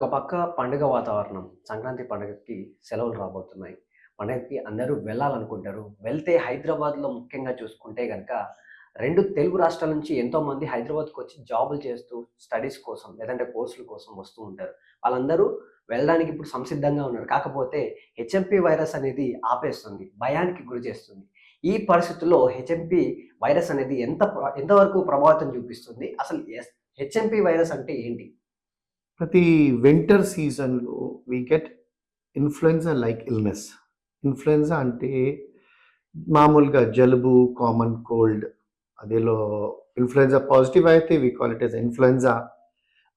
ఒక పక్క పండుగ వాతావరణం సంక్రాంతి పండుగకి సెలవులు రాబోతున్నాయి. పండుగకి అందరూ వెళ్ళాలనుకుంటారు. వెళ్తే హైదరాబాద్లో ముఖ్యంగా చూసుకుంటే కనుక రెండు తెలుగు రాష్ట్రాల నుంచి ఎంతోమంది హైదరాబాద్కి వచ్చి జాబులు చేస్తూ స్టడీస్ కోసం లేదంటే కోర్సుల కోసం వస్తూ ఉంటారు. వాళ్ళందరూ వెళ్ళడానికి ఇప్పుడు సంసిద్ధంగా ఉన్నారు. కాకపోతే హెచ్ఎంపి వైరస్ అనేది ఆపేస్తుంది భయానికి గురి చేస్తుంది. ఈ పరిస్థితుల్లో హెచ్ఎంపి వైరస్ అనేది ఎంత ఎంతవరకు ప్రభావితం చూపిస్తుంది? అసలు హెచ్ఎంపి వైరస్ అంటే ఏంటి? ప్రతి వింటర్ సీజన్లో we get influenza like illness influenza అంటే మామూలుగా జలుబు కామన్ కోల్డ్ అదేలో ఇన్ఫ్లుయెన్జా పాజిటివ్ అయితే we call it as influenza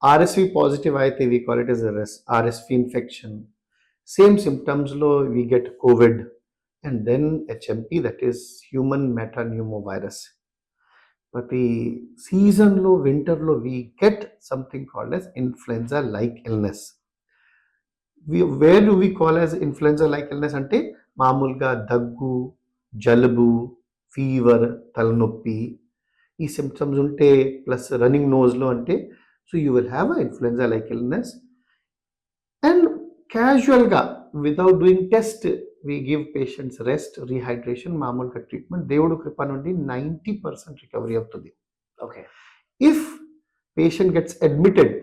RSV positive అయితే we call it as res RSV infection same సిమ్టమ్స్లో we get covid and then HMP that is human metapneumo virus ప్రతి సీజన్లో వింటర్లో we get something called as influenza like illness where do we call as influenza like illness అంటే మామూలుగా దగ్గు జలుబు fever తలనొప్పి. ఈ symptoms ఉంటే ప్లస్ రన్నింగ్ నోజ్లో అంటే so you will have a influenza like illness and క్యాజువల్గా without doing test we give patients rest rehydration మామూలుగా ట్రీట్మెంట్ దేవుడు కృప నుండి నైంటీ పర్సెంట్ రికవరీ అవుతుంది. Okay if patient gets admitted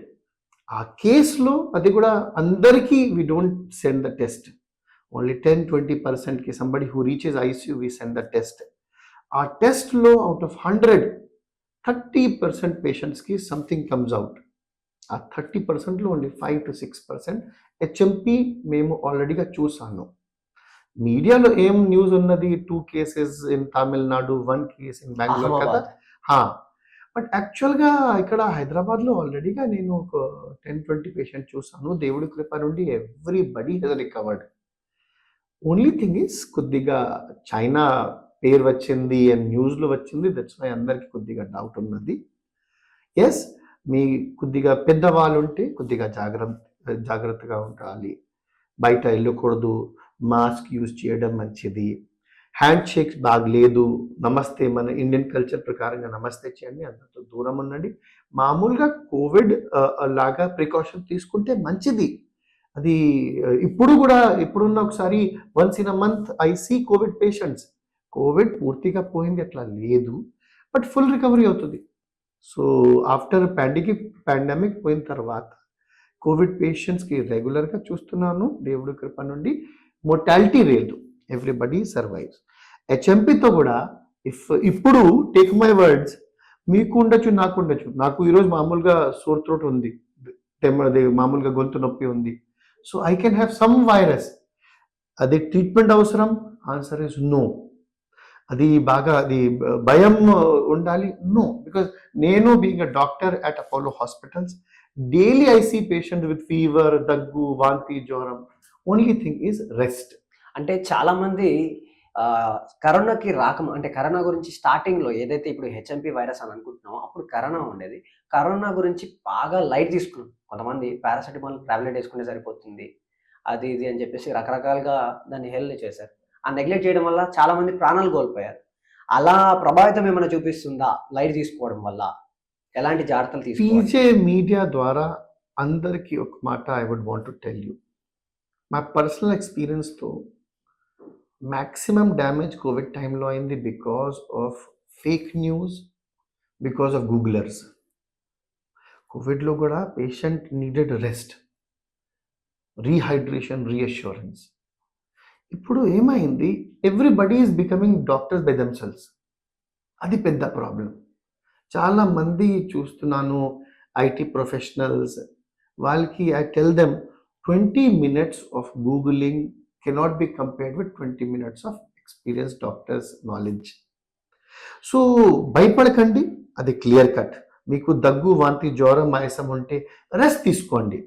ఆ కేసులో అది కూడా అందరికీ we don't send the test only ten twenty పర్సెంట్కి somebody who reaches ICU we send the test ఆ టెస్ట్లో out of hundred thirty percent పేషెంట్స్కి సంథింగ్ కమ్స్ అవుట్ ఆ థర్టీ పర్సెంట్లో only five to six percent HMP మేము ఆల్రెడీగా చూసాను మీడియాలో ఏం న్యూస్ ఉన్నది? Two cases in Tamil Nadu one case in Bengaluru కదా బట్ యాక్చువల్గా ఇక్కడ హైదరాబాద్లో ఆల్రెడీగా నేను ఒక టెన్ ట్వంటీ పేషెంట్ చూసాను. దేవుడి కృప నుండి everybody has recovered only thing is కొద్దిగా చైనా పేరు వచ్చింది అండ్ న్యూస్లో వచ్చింది. దట్స్ వై అందరికీ కొద్దిగా డౌట్ ఉన్నది. ఎస్ మీ కొద్దిగా పెద్దవాళ్ళు ఉంటే కొద్దిగా జాగ్రత్త జాగ్రత్తగా ఉండాలి. బయట వెళ్ళకూడదు. మాస్క్ యూజ్ చేయడం మంచిది. హ్యాండ్ షేక్స్ బాగలేదు. నమస్తే మన ఇండియన్ కల్చర్ ప్రకారంగా నమస్తే చేయండి అందరితో దూరం ఉండండి. మామూలుగా కోవిడ్ లాగా ప్రికాషన్ తీసుకుంటే మంచిది. అది ఇప్పుడు కూడా ఇప్పుడున్న ఒకసారి once in a month I see covid patients covid పూర్తిగా పోయింది అట్లా లేదు. బట్ ఫుల్ రికవరీ అవుతుంది. సో ఆఫ్టర్ పాండికి పాండమిక్ పోయిన తర్వాత కోవిడ్ పేషెంట్స్కి రెగ్యులర్గా చూస్తున్నాను. దేవుడి కృప నుండి మోర్టాలిటీ రేటు. ఎవ్రీబడి సర్వైవ్స్ హెచ్ఎంపితో కూడా ఇఫ్ ఇప్పుడు టేక్ మై వర్డ్స్ మీకు ఉండొచ్చు నాకు ఉండొచ్చు. నాకు ఈరోజు మామూలుగా సోర్ త్రోట్ ఉంది. మామూలుగా గొంతు నొప్పి ఉంది. So I can have some virus అది ట్రీట్మెంట్ అవసరం? ఆన్సర్ ఇస్ నో అది బాగా అది భయం ఉండాలి? నో బికాస్ నేను being a doctor at Apollo hospitals daily I see patient with fever దగ్గు వాంతి జ్వరం. ఓన్లీ థింగ్ ఈజ్ రెస్ట్ అంటే చాలా మంది ఆ, కరోనాకి రాక అంటే కరోనా గురించి స్టార్టింగ్లో ఏదైతే ఇప్పుడు హెచ్ఎంపి వైరస్ అని అనుకుంటున్నామో అప్పుడు కరోనా ఉండేది. కరోనా గురించి బాగా లైట్ తీసుకున్నాం. కొంతమంది పారాసెటమాల్ టాబ్లెట్ వేసుకుంటే సరిపోతుంది అది ఇది అని చెప్పేసి రకరకాలుగా దాన్ని హెల్ప్ చేశారు. ఆ నెగ్లెక్ట్ చేయడం వల్ల చాలా మంది ప్రాణాలు కోల్పోయారు. అలా ప్రభావితం ఏమైనా చూపిస్తుందా? లైట్ తీసుకోవడం వల్ల ఎలాంటి జాగ్రత్తలు పీజే మీడియా ద్వారా అందరికీ ఒక మాట I would want to tell you మా పర్సనల్ ఎక్స్పీరియన్స్తో మ్యాక్సిమం డ్యామేజ్ కోవిడ్ టైంలో అయింది because of fake news because of googlers కోవిడ్లో కూడా patient needed rest rehydration reassurance ఇప్పుడు ఏమైంది? Everybody is becoming doctors by themselves అది పెద్ద ప్రాబ్లం చాలా మంది చూస్తున్నాను ఐటీ ప్రొఫెషనల్స్ వాళ్ళకి I tell them twenty minutes of googling cannot be compared with twenty minutes of experience doctors knowledge. So భయపడకండి అది క్లియర్ కట్. మీకు దగ్గు వాంతి జ్వరం ఆయాసం ఉంటే రెస్ట్ తీసుకోండి.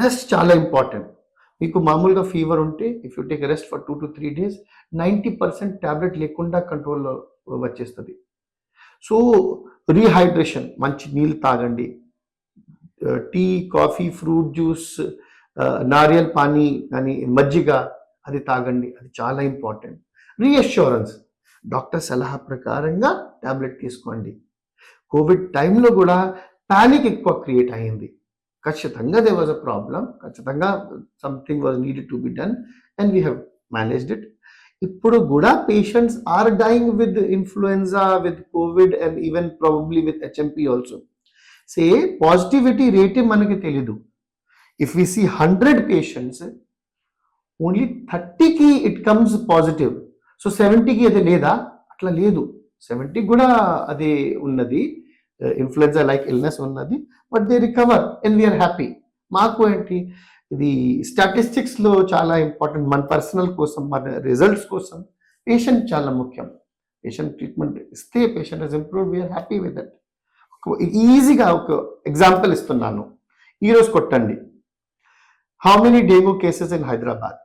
రెస్ట్ చాలా ఇంపార్టెంట్. మీకు మామూలుగా ఫీవర్ ఉంటే if you take rest for two to three days ninety percent tablet లేకుండా కంట్రోల్లో వచ్చేస్తుంది. సో రీహైడ్రేషన్ మంచి నీళ్ళు తాగండి. టీ కాఫీ ఫ్రూట్ జ్యూస్ నారియల్ పానీ కానీ మజ్జిగ అది తాగండి అది చాలా ఇంపార్టెంట్. రీఅష్యూరెన్స్ డాక్టర్ సలహా ప్రకారంగా ట్యాబ్లెట్ తీసుకోండి. కోవిడ్ టైంలో కూడా ప్యానిక్ ఎక్కువ క్రియేట్ అయింది ఖచ్చితంగా దే వాజ్ అ ప్రాబ్లం ఖచ్చితంగా something was needed to be done and we have managed it ఇప్పుడు కూడా patients are dying with influenza with covid and even probably with HMP also say positivity రేటే మనకి తెలీదు. If we see hundred patients only థర్టీకి it comes positive so సెవెంటీకి అది లేదా అట్లా లేదు సెవెంటీకి కూడా అది ఉన్నది ఇన్ఫ్లుయెన్జా లైక్ ఇల్నెస్ ఉన్నది but they recover and we are happy మాకు ఏంటి ఇది స్టాటిస్టిక్స్లో చాలా ఇంపార్టెంట్ మన పర్సనల్ కోసం మన రిజల్ట్స్ కోసం పేషెంట్ చాలా ముఖ్యం పేషెంట్ ట్రీట్మెంట్ ఇస్తే patient has improve we're happy with that ఈజీగా ఒక ఎగ్జాంపుల్ ఇస్తున్నాను ఈరోజు కొట్టండి how many dengue cases in Hyderabad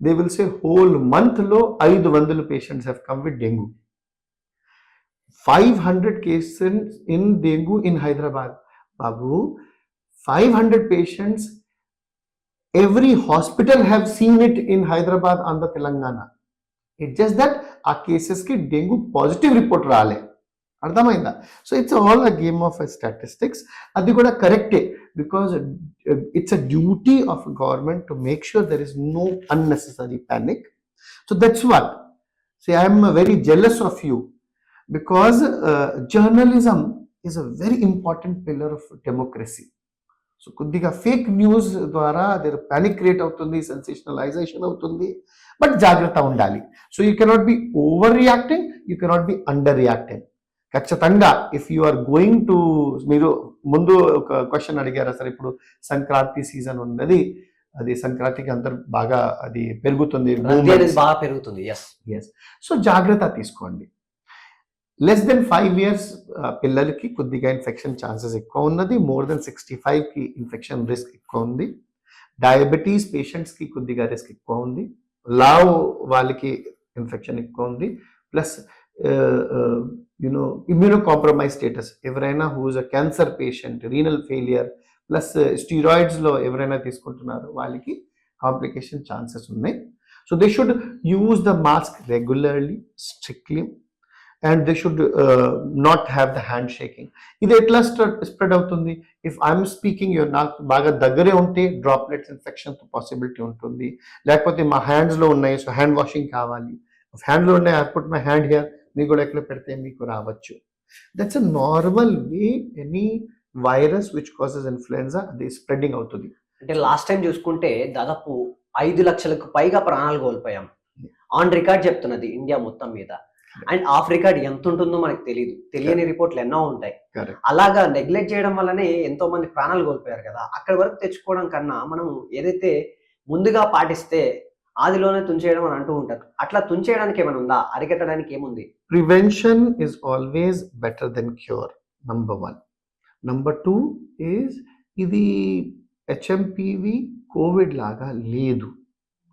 they will say whole మంత్లో ఐదు వందల patients have come with dengue five hundred cases in dengue in Hyderabad Babu five hundred patients every hospital have seen it in Hyderabad on the Telangana it just that ఆ కేసెస్కి dengue positive report రాలే. అర్థమైందా? So it's all a game of statistics అది కూడా కరెక్టే because it's a duty of a government to make sure there is no unnecessary panic. So that's what. See, I am very jealous of you because uh, journalism is a very important pillar of democracy. So కొద్దిగా fake news ద్వారా there panic create అవుతుంది sensationalization అవుతుంది but జాగ్రత్త ఉండాలి so you cannot be over reacting you cannot be under reacting ఖచ్చితంగా if you are going to మీరు ముందు ఒక క్వశ్చన్ అడిగారు సార్ ఇప్పుడు సంక్రాంతి సీజన్ ఉన్నది అది సంక్రాంతికి అందరు బాగా అది పెరుగుతుంది బాగా పెరుగుతుంది ఎస్ ఎస్ సో జాగ్రత్త తీసుకోండి. లెస్ దెన్ ఫైవ్ ఇయర్స్ పిల్లలకి కొద్దిగా ఇన్ఫెక్షన్ ఛాన్సెస్ ఎక్కువ ఉన్నది మోర్ దెన్ సిక్స్టీ ఫైవ్కి ఇన్ఫెక్షన్ రిస్క్ ఎక్కువ ఉంది. డయాబెటీస్ పేషెంట్స్కి కొద్దిగా రిస్క్ ఎక్కువ ఉంది. లావ్ వాళ్ళకి ఇన్ఫెక్షన్ ఎక్కువ ఉంది. Plus you know immuno compromise status ఎవరైనా whose a cancer patient renal failure plus స్టీరాయిడ్స్లో ఎవరైనా తీసుకుంటున్నారో వాళ్ళకి కాంప్లికేషన్ ఛాన్సెస్ ఉన్నాయి. So they should use the mask regularly strictly and they should not have the hand shaking ఇది ఎట్లా spread అవుతుంది? If I'm speaking your నాకు బాగా దగ్గరే ఉంటే డ్రాప్లెట్స్ ఇన్ఫెక్షన్ పాసిబిలిటీ ఉంటుంది. లేకపోతే మా హ్యాండ్స్లో ఉన్నాయి సో హ్యాండ్ వాషింగ్ కావాలి. హ్యాండ్లో ఉన్నాయి I put my hand here కూడా ఎక్కడ పెడితే మీకు రావచ్చు that's a normal way any virus which causes influenza అది స్ప్రెడ్డింగ్ అవుతుంది. అంటే లాస్ట్ టైం చూసుకుంటే దాదాపు ఐదు లక్షలకు పైగా ప్రాణాలు కోల్పోయాం. ఆన్ రికార్డ్ చెప్తున్నది ఇండియా మొత్తం మీద. అండ్ ఆఫ్ రికార్డ్ ఎంత ఉంటుందో మనకు తెలియదు తెలియని రిపోర్ట్లు ఎన్నో ఉంటాయి. అలాగా నెగ్లెక్ట్ చేయడం వల్లనే ఎంతో మంది ప్రాణాలు కోల్పోయారు కదా. అక్కడి వరకు తెచ్చుకోవడం కన్నా మనం ఏదైతే ముందుగా పాటిస్తే ఆదిలోనే తుంచేయడం అని అంటూ ఉంటారు. అట్లా తుంచేయడానికి ఏమైనా ఉందా? అరికట్టడానికి ఏముంది? Prevention is always better than cure number one number two is ఇది హెచ్ఎంపివి కోవిడ్ లాగా లేదు.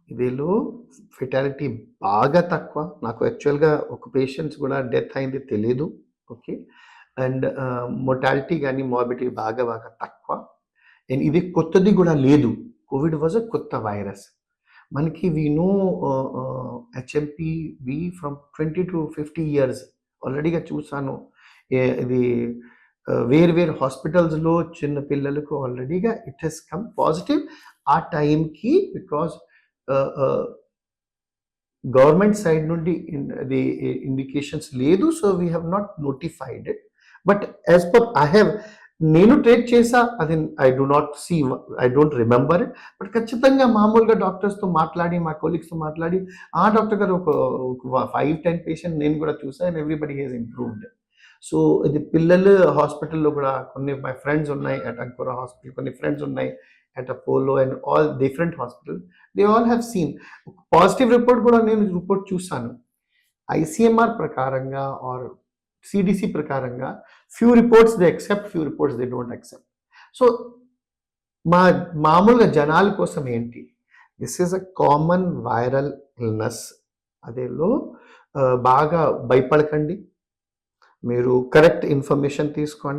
ఇదిలో ఫెటాలిటీ బాగా తక్కువ. నాకు యాక్చువల్గా ఒక పేషెంట్స్ కూడా డెత్ అయింది తెలియదు ఓకే అండ్ మొటాలిటీ కానీ మార్బిటీ బాగా బాగా తక్కువ. అండ్ ఇది కొత్తది కూడా లేదు. కోవిడ్ వాజ్ అ కొత్త వైరస్ మనకి we know HMP V from twenty to fifty years ఆల్రెడీగా చూసాను. ఇది uh, వేరు వేరు హాస్పిటల్స్లో చిన్న పిల్లలకు ఆల్రెడీగా ఇట్ హెస్ కమ్ పాజిటివ్ ఆ టైంకి బికాజ్ గవర్నమెంట్ సైడ్ నుండి ఇన్- అది uh, ఇండికేషన్స్ లేదు. So we have not notified it but as per I have నేను ట్రేట్ చేసా అది I do not see I don't remember it but ఖచ్చితంగా మామూలుగా డాక్టర్స్తో మాట్లాడి మా కొలీగ్స్తో మాట్లాడి ఆ డాక్టర్ గారు ఒక ఫైవ్ టెన్ పేషెంట్ నేను కూడా చూసా and everybody has improved so ఇది పిల్లలు హాస్పిటల్లో కూడా కొన్ని మై ఫ్రెండ్స్ ఉన్నాయి అట్ అంకోరా హాస్పిటల్ కొన్ని ఫ్రెండ్స్ ఉన్నాయి at Apollo and all different hospital they all have seen positive report కూడా నేను రిపోర్ట్ చూసాను ఐసీఎంఆర్ ప్రకారంగా ఆర్ సిడిసి ప్రకారంగా few reports they accept few reports they don't accept so మా మామూలుగా జనాల కోసం ఏంటి? This is a common viral illness అదేలో బాగా భయపడకండి. మీరు కరెక్ట్ ఇన్ఫర్మేషన్ తీసుకోండి.